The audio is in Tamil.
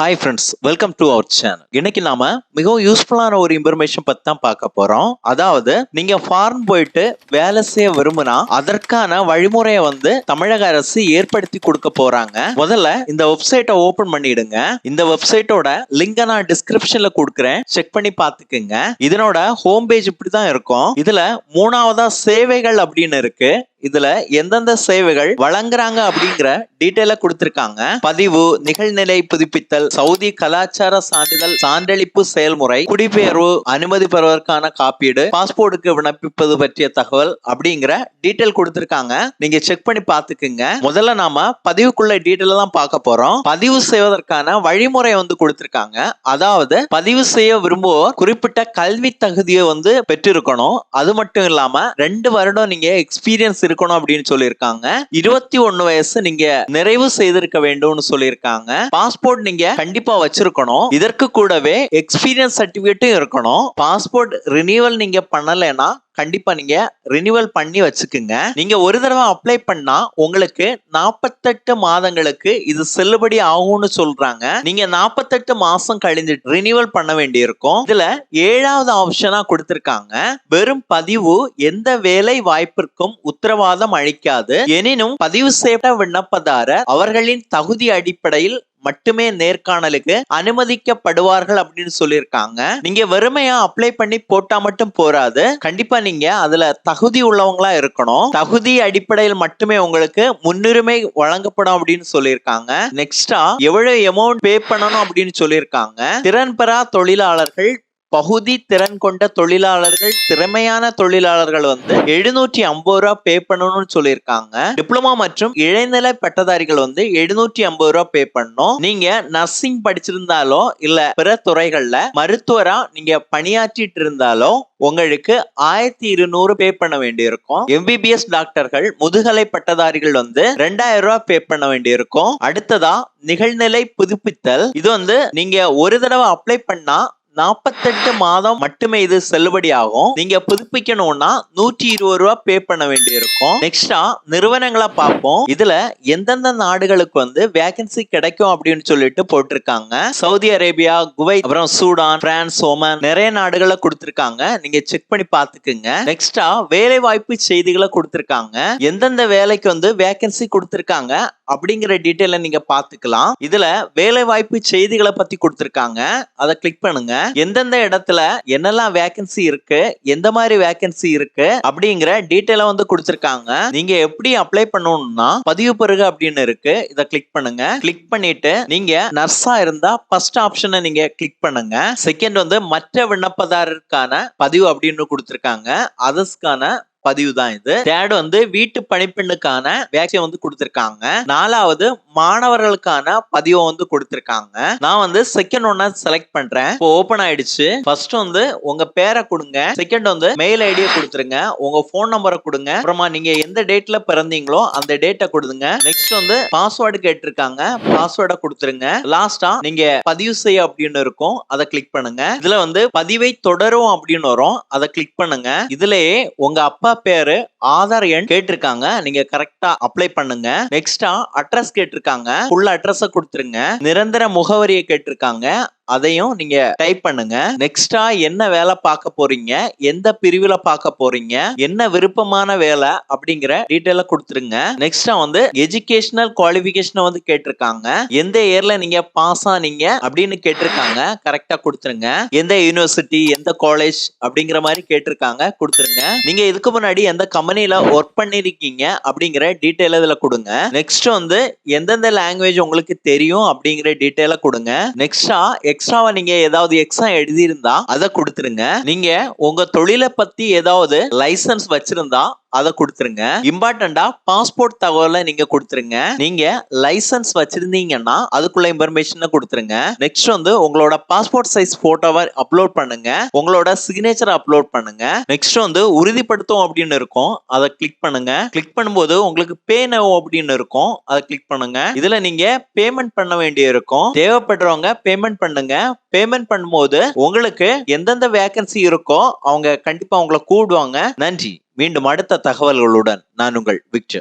Hi friends welcome to our channel இன்னைக்கு நாம மிகவும் யூஸ்ஃபுல்லான ஒரு இன்ஃபர்மேஷன் பத்தி தான் பார்க்க போறோம். அதாவது நீங்க ஃபாரின் போயிட்டு வேலை செய்ய விரும்புனா அதற்கான வழிமுறையை வந்து தமிழக அரசு ஏற்படுத்தி கொடுக்க போறாங்க. முதல்ல இந்த வெப்சைட்டை ஓபன் பண்ணிடுங்க. இந்த வெப்சைட்டோட லிங்க நான் டிஸ்கிரிப்ஷன்ல கொடுக்குறேன். செக் பண்ணி பார்த்துக்குங்க. இதனோட ஹோம் பேஜ் இப்படி தான் இருக்கும். இதுல மூணாவதா சேவைகள் அப்படின்னு இருக்கு. இதுல எந்தெந்த சேவைகள் வழங்குறாங்க அப்படிங்கிற டீட்டெயில கொடுத்திருக்காங்க. பதிவு நிகழ்நிலை புதுப்பித்தல் சவுதி கலாச்சார சான்றிதழ் சான்றளிப்பு செயல்முறை குடிபெயர்வு அனுமதி பெறுவதற்கான காப்பீடு பாஸ்போர்ட்டுக்கு விண்ணப்பிப்பது பற்றிய தகவல் அப்படிங்கிற டீட்டெயில் கொடுத்திருக்காங்க. நீங்க செக் பண்ணி பாத்துக்குங்க முதல்ல நாம பதிவுக்குள்ள டீட்டெயில் தான் பார்க்க போறோம். பதிவு செய்வதற்கான வழிமுறை வந்து கொடுத்திருக்காங்க. அதாவது பதிவு செய்ய விரும்புவோர் குறிப்பிட்ட கல்வி தகுதியை வந்து பெற்றிருக்கணும். அது மட்டும் இல்லாம ரெண்டு வருடம் நீங்க எக்ஸ்பீரியன்ஸ் இருக்கணும் அப்படின்னு சொல்லியிருக்காங்க. இருபத்தி ஒன்னு வயசு நீங்க நிறைவு செய்திருக்க வேண்டும்னு சொல்லியிருக்காங்க. பாஸ்போர்ட் நீங்க கண்டிப்பா வச்சிருக்கணும். இதற்கு கூடவே எக்ஸ்பீரியன்ஸ் சர்டிபிகேட்டும் இருக்கணும். பாஸ்போர்ட் ரினியூவல் நீங்க பண்ணலைன்னா கண்டிப்பா நீங்க ரினியூவல் பண்ணி வச்சுக்குங்க. நீங்க ஒரு தடவை அப்ளை பண்ணா உங்களுக்கு நாற்பத்தெட்டு மாதங்களுக்கு இது செல்லுபடி ஆகும்னு சொல்றாங்க. நீங்க நாற்பத்தெட்டு மாசம் கழிஞ்சு ரினியூவல் பண்ண வேண்டியிருக்கும். இதுல ஏழாவது ஆப்ஷனா கொடுத்திருக்காங்க. வெறும் பதிவு எந்த வேலை வாய்ப்பிற்கும் உத்தரவாதம் அளிக்காது. எனினும் பதிவு செய்த விண்ணப்பதாரர் அவர்களின் தகுதி அடிப்படையில் மட்டுமே நேர்காணலுக்கு அனுமதிக்கப்படுவார்கள் அப்படின்னு சொல்லியிருக்காங்க. நீங்க வெறுமையா அப்ளை பண்ணி போட்டா மட்டும் போராது கண்டிப்பா நீங்க அதுல தகுதி உள்ளவங்களா இருக்கணும். தகுதி அடிப்படையில் மட்டுமே உங்களுக்கு முன்னுரிமை வழங்கப்படும் அப்படின்னு சொல்லியிருக்காங்க. நெக்ஸ்டா எவ்வளவு அமௌண்ட் பே பண்ணணும் அப்படின்னு சொல்லியிருக்காங்க. திறன் பெறா தொழிலாளர்கள் பகுதி திறன் கொண்ட தொழிலாளர்கள் திறமையான தொழிலாளர்கள் வந்து எழுநூற்றி ஐம்பது ரூபா பே பண்ணணும்னு சொல்லியிருக்காங்க. டிப்ளமா மற்றும் இடைநிலை பட்டதாரிகள் வந்து எழுநூற்றி ஐம்பது ரூபா பே பண்ணணும். நீங்க நர்சிங் படிச்சிருந்தாலோ இல்ல பிற துறைகள்ல மருத்துவரா நீங்க பணியாற்றிட்டு இருந்தாலோ உங்களுக்கு ஆயிரத்தி இருநூறு பே பண்ண வேண்டியிருக்கும். எம்பிபிஎஸ் டாக்டர்கள் முதுகலை பட்டதாரிகள் வந்து ரெண்டாயிரம் ரூபாய் பே பண்ண வேண்டியிருக்கும். அடுத்ததா நிகழ்நிலை புதுப்பித்தல். இது வந்து நீங்க ஒரு தடவை அப்ளை பண்ணா நாற்பத்தெட்டு மாதம் மட்டுமே இது செல்லுபடி ஆகும் நீங்க புதுப்பிக்கணும்னா நூற்றி இருபது ரூபா பே பண்ண வேண்டி இருக்கும் நெக்ஸ்டா நிறுவனங்களை பார்ப்போம். இதுல எந்தெந்த நாடுகளுக்கு வந்து வேகன்சி கிடைக்கும் அப்படின்னு சொல்லிட்டு போட்டிருக்காங்க. சவுதி அரேபியா குவைத் அப்புறம் சூடான் பிரான்ஸ் ஓமன் நிறைய நாடுகளை கொடுத்திருக்காங்க. நீங்க செக் பண்ணி பாத்துக்குங்க நெக்ஸ்டா வேலை வாய்ப்பு செய்திகளை கொடுத்திருக்காங்க. எந்தெந்த வேலைக்கு வந்து வேகன்சி கொடுத்திருக்காங்க. அப்படிங்கிற டீட்டெயில நீங்க பாத்துக்கலாம் இதுல வேலை வாய்ப்பு செய்திகளை பத்தி கொடுத்திருக்காங்க. அதை கிளிக் பண்ணுங்க. எந்தெந்த இடத்துல என்னெல்லாம் வேகன்சி இருக்கு எந்த மாதிரி வேகன்சி இருக்கு அப்படிங்கிற டீட்டெயில வந்து கொடுத்திருக்காங்க. நீங்க எப்படி அப்ளை பண்ணணும்னா பதிவு பெறுக அப்படின்னு இருக்கு. இதை கிளிக் பண்ணுங்க. கிளிக் பண்ணிட்டு நீங்க நர்ஸா இருந்தா ஃபர்ஸ்ட் ஆப்ஷனை நீங்க கிளிக் பண்ணுங்க. செகண்ட் வந்து மற்ற விண்ணப்பதாரருக்கான பதிவு அப்படின்னு கொடுத்திருக்காங்க. அதர்ஸ்க்கான பதிவு தான் இது. தேர்ட் வந்து வீட்டு பணிப்பெண்ணுக்கான வேக்சின் வந்து கொடுத்திருக்காங்க. நாலாவது மாணவர்களுக்கான பதிவை வந்து கொடுத்திருக்காங்க. நான் வந்து செகண்ட் ஒன்னா செலக்ட் பண்றேன். இப்போ ஓபன் ஆயிடுச்சு. ஃபர்ஸ்ட் வந்து உங்க பேரை கொடுங்க. செகண்ட் வந்து மெயில் ஐடியை கொடுத்துருங்க. உங்க போன் நம்பரை கொடுங்க. அப்புறமா நீங்க எந்த டேட்ல பிறந்தீங்களோ அந்த டேட்டை கொடுங்க. நெக்ஸ்ட் வந்து பாஸ்வேர்டு கேட்டிருக்காங்க. பாஸ்வேர்டை கொடுத்துருங்க. லாஸ்டா நீங்க பதிவு செய்ய அப்படின்னு இருக்கும். அதை கிளிக் பண்ணுங்க. இதுல வந்து பதிவை தொடரும் அப்படின்னு வரும். அதை கிளிக் பண்ணுங்க. இதுலயே உங்க அப்பா பேரு ஆதார் எண் கேட்டிருக்காங்க. நீங்க கரெக்டா அப்ளை பண்ணுங்க. நெக்ஸ்டா அட்ரஸ் கேட்டிருக்காங்க. ஃபுல் அட்ரஸ கொடுத்துருங்க. நிரந்தர முகவரியை கேட்டிருக்காங்க. அதையும் நீங்க டைப் பண்ணுங்க. நெக்ஸ்டா என்ன வேலை பார்க்க போறீங்க? எந்த பிரிவுல பார்க்க போறீங்க? என்ன விருப்பமான வேலை? அப்படிங்கிற டீட்டெயில கொடுத்துருங்க. நெக்ஸ்டா வந்து எஜுகேஷனல் குவாலிபிகேஷனை வந்து கேட்டிருக்காங்க. எந்த இயர்ல நீங்க பாஸ் ஆனீங்க? அப்படின்னு கேட்டிருக்காங்க. கரெக்டா கொடுத்துருங்க. எந்த யூனிவர்சிட்டி எந்த காலேஜ் அப்படிங்கிற மாதிரி கேட்டிருக்காங்க. கொடுத்துருங்க. நீங்க இதுக்கு முன்னாடி எந்த கம்பெனில ஒர்க் பண்ணிருக்கீங்க? அப்படிங்கிற டீட்டெயில் இதுல கொடுங்க. நெக்ஸ்ட் வந்து எந்தெந்த லாங்குவேஜ் உங்களுக்கு தெரியும்? அப்படிங்கிற டீட்டெயில கொடுங்க. நெக்ஸ்டா எக்ஸ்ட்ராவா நீங்க ஏதாவது எக்ஸ்ட்ரா எழுதியிருந்தா அதை கொடுத்துருங்க. நீங்க உங்க தொழிலை பத்தி ஏதாவது லைசன்ஸ் வச்சிருந்தா அதை கொடுத்துருங்க. இம்பார்ட்டண்டா பாஸ்போர்ட் தகவலை நீங்க கொடுத்துருங்க. நீங்க லைசன்ஸ் வச்சிருந்தீங்கன்னா அதுக்குள்ள இன்ஃபர்மேஷனை கொடுத்துருங்க. நெக்ஸ்ட் வந்து உங்களோட பாஸ்போர்ட் சைஸ் போட்டோவை அப்லோட் பண்ணுங்க. உங்களோட சிக்னேச்சர் அப்லோட் பண்ணுங்க. நெக்ஸ்ட் வந்து உறுதிப்படுத்தும் அப்படின்னு இருக்கும். அதை கிளிக் பண்ணுங்க. கிளிக் பண்ணும்போது உங்களுக்கு பே நவ் அப்படின்னு இருக்கும். அதை கிளிக் பண்ணுங்க. இதுல நீங்க பேமெண்ட் பண்ண வேண்டிய இருக்கும். தேவைப்படுறவங்க பேமெண்ட் பண்ணுங்க. பேமெண்ட் பண்ணும்போது உங்களுக்கு எந்தெந்த வேகன்சி இருக்கோ அவங்க கண்டிப்பா உங்களை கூடுவாங்க நன்றி. மீண்டும் அடுத்த தகவல்களுடன் நான் உங்கள் விக்டர்.